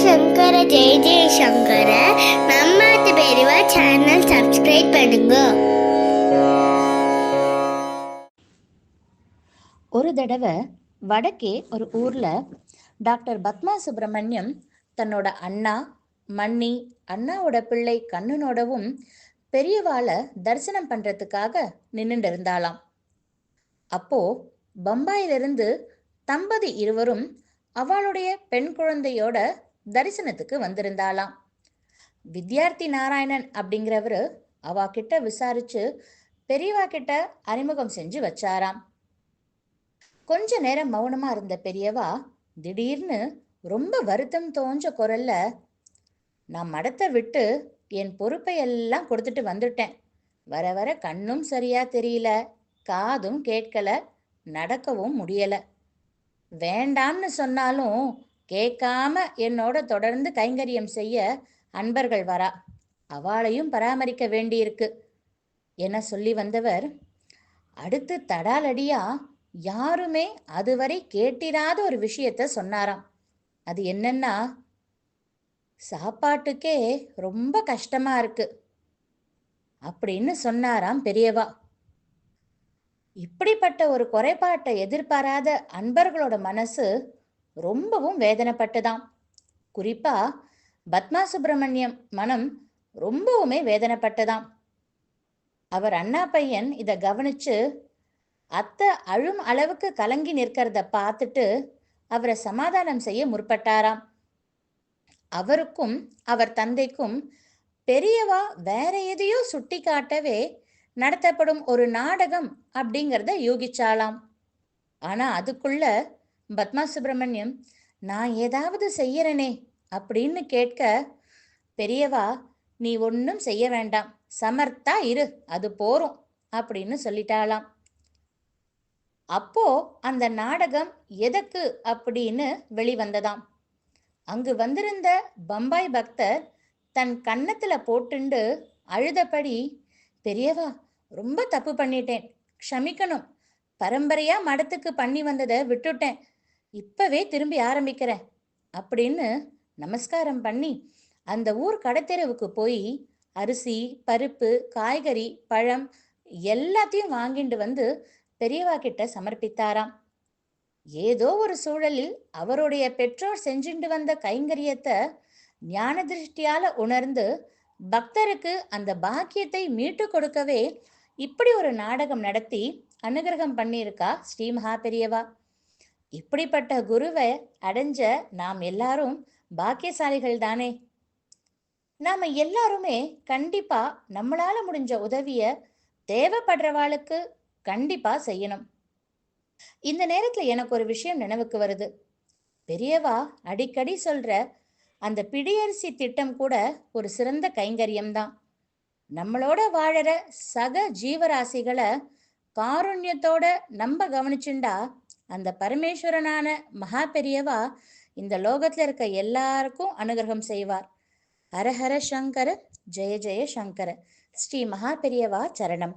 சங்கர ஜெய ஜெய சங்கர. மம்மாத்து பெரியவா channel subscribe பண்ணுங்க. ஒரு தடவை வடக்கே ஒரு ஊர்ல டாக்டர் பத்மா சுப்பிரமணியம் தன்னோட அண்ணா மண்ணி அண்ணாவோட பிள்ளை கண்ணனோடவும் பெரியவாளை தரிசனம் பண்றதுக்காக நின்றுட்டு இருந்தாளாம். அப்போ பம்பாயிலிருந்து தம்பதி இருவரும் அவளுடைய பெண் குழந்தையோட தரிசனத்துக்கு வந்திருந்தாளாம். வித்யார்த்தி நாராயணன் அப்படிங்கிறவரு அவ கிட்ட விசாரிச்சு பெரியவா கிட்ட அறிமுகம் செஞ்சு வச்சாராம். கொஞ்ச நேரம் மௌனமா இருந்த பெரியவா திடீர்னு ரொம்ப வருத்தம் தோஞ்ச குரல்ல நான் மடத்தை விட்டு என் பொறுப்பை எல்லாம் கொடுத்துட்டு வந்துட்டேன். வர வர கண்ணும் சரியா தெரியல காதும் கேட்கல நடக்கவும் முடியல. வேண்டாம்னு சொன்னாலும் கேட்காம என்னோட தொடர்ந்து கைங்கரியம் செய்ய அன்பர்கள் வரா. அவளையும் பராமரிக்க வேண்டியிருக்கு. என சொல்லி வந்தவர் அடுத்து தடாலடியா யாருமே அதுவரை கேட்டிராத ஒரு விஷயத்த சொன்னாராம். அது என்னன்னா சாப்பாட்டுக்கே ரொம்ப கஷ்டமா இருக்கு. அப்படின்னு சொன்னாராம் பெரியவா. இப்படிப்பட்ட ஒரு குறைபாட்டை எதிர்பாராத அன்பர்களோட மனசு ரொம்பவும் வேதனைப்பட்டுதான். குறிப்பா பத்மா சுப்பிரமணியம் மனம் ரொம்பவுமே வேதனைப்பட்டதாம் அவர் அண்ணா பையன் இத கவனிச்சு அத்தை அழும் அளவுக்கு கலங்கி நிற்கிறத பார்த்துட்டு அவரை சமாதானம் செய்ய முற்பட்டாராம். அவருக்கும் அவர் தந்தைக்கும் பெரியவா வேற எதையோ சுட்டி காட்டவே நடத்தப்படும் ஒரு நாடகம் அப்படிங்கிறத யூகிச்சாலாம் ஆனா அதுக்குள்ள பத்மா சுப்பிரமணியம் நான் ஏதாவது செய்யறனே அப்படின்னு கேட்க பெரியவா நீ ஒன்றும் செய்ய வேண்டாம். சமர்த்தா இரு. அது போரும் அப்படின்னு சொல்லிட்டாளாம். அப்போ அந்த நாடகம் எதற்கு அப்படின்னு வெளிவந்ததாம். அங்கு வந்திருந்த பம்பாய் பக்தர் தன் கன்னத்துல போட்டுண்டு அழுதபடி பெரியவா ரொம்ப தப்பு பண்ணிட்டேன். க்ஷமிக்கணும். பரம்பரையா மடத்துக்கு பண்ணி வந்ததை விட்டுட்டேன். இப்பவே திரும்பி ஆரம்பிக்கிறேன். அப்படின்னு நமஸ்காரம் பண்ணி அந்த ஊர் கடைத்தெருவுக்கு போய் அரிசி பருப்பு காய்கறி பழம் எல்லாத்தையும் வாங்கிட்டு வந்து பெரியவா கிட்ட சமர்ப்பித்தாராம். ஏதோ ஒரு சூழலில் அவருடைய பெற்றோர் செஞ்சுண்டு வந்த கைங்கரியத்தை ஞான திருஷ்டியால உணர்ந்து பக்தருக்கு அந்த பாக்கியத்தை மீட்டு கொடுக்கவே இப்படி ஒரு நாடகம் நடத்தி அனுகிரகம் பண்ணியிருக்கா ஸ்ரீ மகா பெரியவா இப்படிப்பட்ட குருவை அடைஞ்ச நாம் எல்லாரும் பாக்கியசாலிகள் தானே நாம எல்லாருமே கண்டிப்பா நம்மளால முடிஞ்ச உதவிய தேவைப்படுறவாளுக்கு கண்டிப்பா செய்யணும். இந்த நேரத்துல எனக்கு ஒரு விஷயம் நினைவுக்கு வருது. பெரியவா அடிக்கடி சொல்ற அந்த பிடியரிசி திட்டம் கூட ஒரு சிறந்த கைங்கரியம் தான். நம்மளோட வாழற சக ஜீவராசிகளை காருண்யத்தோட நம்ம கவனிச்சுண்டா அந்த பரமேஸ்வரனான மகா பெரியவா இந்த லோகத்துல இருக்க எல்லாருக்கும் அனுகிரகம் செய்வார். ஹரஹர சங்கர ஜெய ஜெய சங்கர. ஸ்ரீ மகா பெரியவா சரணம்.